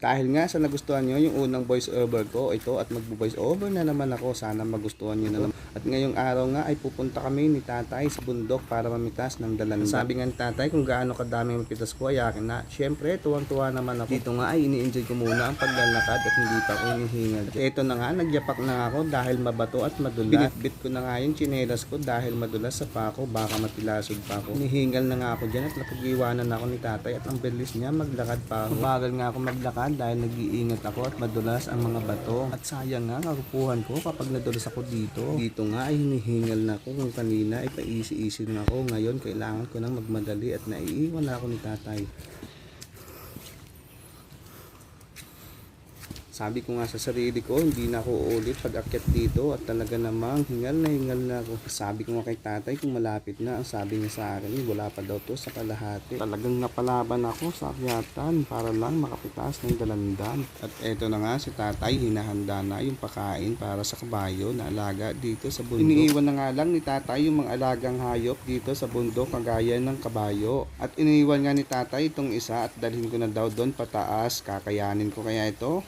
Dahil nga sa nagustuhan nyo yung unang voice over ko, ito at magbo-voice over na naman ako. Sana magustuhan nyo na naman. At ngayong araw nga ay pupunta kami ni tatay sa bundok para mamitas ng dalan. Sabi nga ni tatay kung gaano kadaming mapitas ko ay akin na. Siyempre, tuwang-tuwa naman ako. Dito nga ay ini-enjoy ko muna ang paglalakad at hindi pa ako hinihingal. At ito na nga, nagyapak na ako dahil mabato at madulas. Binitbit ko na nga yung tsinelas ko dahil madulas sa pako, baka matilasod pa ako. Hinihingal na nga ako dyan at napag-iwanan ako ni tatay at ang bilis niya maglakad pa ako. Bagal nga ako maglakad dahil nag-iingat ako at madulas ang mga bato. At sayang nga, kakupuhan ko kapag nadulas ako dito. Dito nga ay hinihingal na ako kung kanina ay paisi-isi na ako. Ngayon kailangan ko nang magmadali at naiiwan na ako ni tatay. Sabi ko nga sa sarili ko, hindi na ako uulit pag akyat dito at talaga namang hingal na hingal na ako. Sabi ko nga kay tatay kung malapit na, ang sabi niya sa akin, "Eh, wala pa daw to sa kalahati. Talagang napalaban ako sa akyatan para lang makapitas ng dalandan. At eto na nga si tatay, hinahanda na yung pakain para sa kabayo na alaga dito sa bundok. Iniiwan na nga lang ni tatay yung mga alagang hayop dito sa bundok kagaya ng kabayo. At iniiwan nga ni tatay itong isa at dalhin ko na daw doon pataas. Kakayanin ko kaya ito?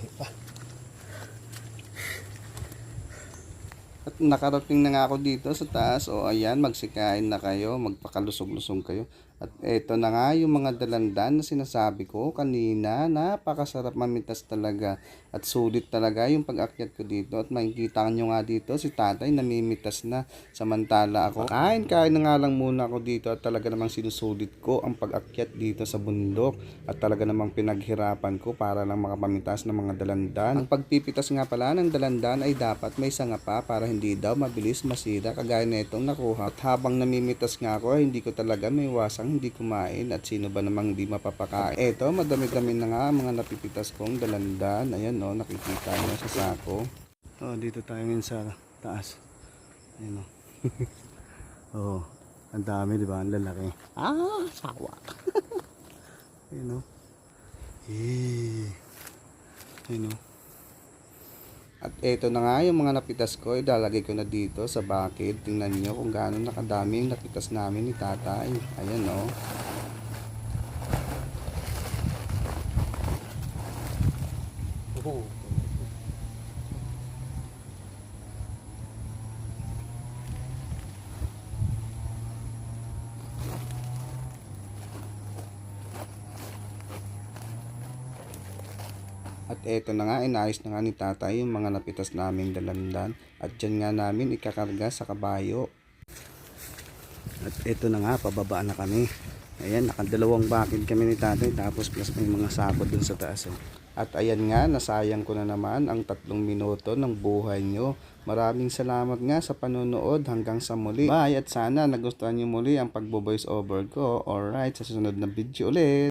行吧。At nakarating na nga ako dito sa taas. O ayan, magsikain na kayo, magpakalusog-lusog kayo. At eto na nga yung mga dalandan na sinasabi ko kanina. Napakasarap mamitas talaga. At sulit talaga yung pag-akyat ko dito. At makikita nyo nga dito si tatay namimitas na. Samantala ako. Kain-kain na nga lang muna ako dito. At talaga namang sinusulit ko ang pag-akyat dito sa bundok. At talaga namang pinaghirapan ko para lang makapamitas ng mga dalandan. Ang pagpipitas nga pala ng dalandan ay dapat may sanga pa para hindi daw mabilis masira kagaya na itong nakuha. At habang namimitas nga ako, hindi ko talaga may wasang hindi kumain at sino ba namang hindi mapapakain. Eto, madami-dami na nga mga napipitas kong dalandan. Ayan o, nakikita nyo sa sako. Oh, dito tayo ngayon sa taas. Ayan o. oh, ang dami, di ba? Ang lalaki. Ah, sawa. Ayan o. Eh. Ayan o. At eto na nga yung mga napitas ko, ilalagay ko na dito sa bucket. Tingnan nyo kung gaano nakadami yung napitas namin ni tatay. Ayan o. Oo. At eto na nga, inayos na nga ni tatay yung mga napitas naming dalandan. At dyan nga namin ikakarga sa kabayo. At eto na nga, pababa na kami. Ayan, nakadalawang bakid kami ni tatay. Tapos plus may mga sako dun sa taas. Oh. At ayan nga, nasayang ko na naman ang tatlong minuto ng buhay nyo. Maraming salamat nga sa panonood hanggang sa muli. Bye at sana nagustuhan nyo muli ang pagbo-voice over ko. Alright, sa susunod na video ulit.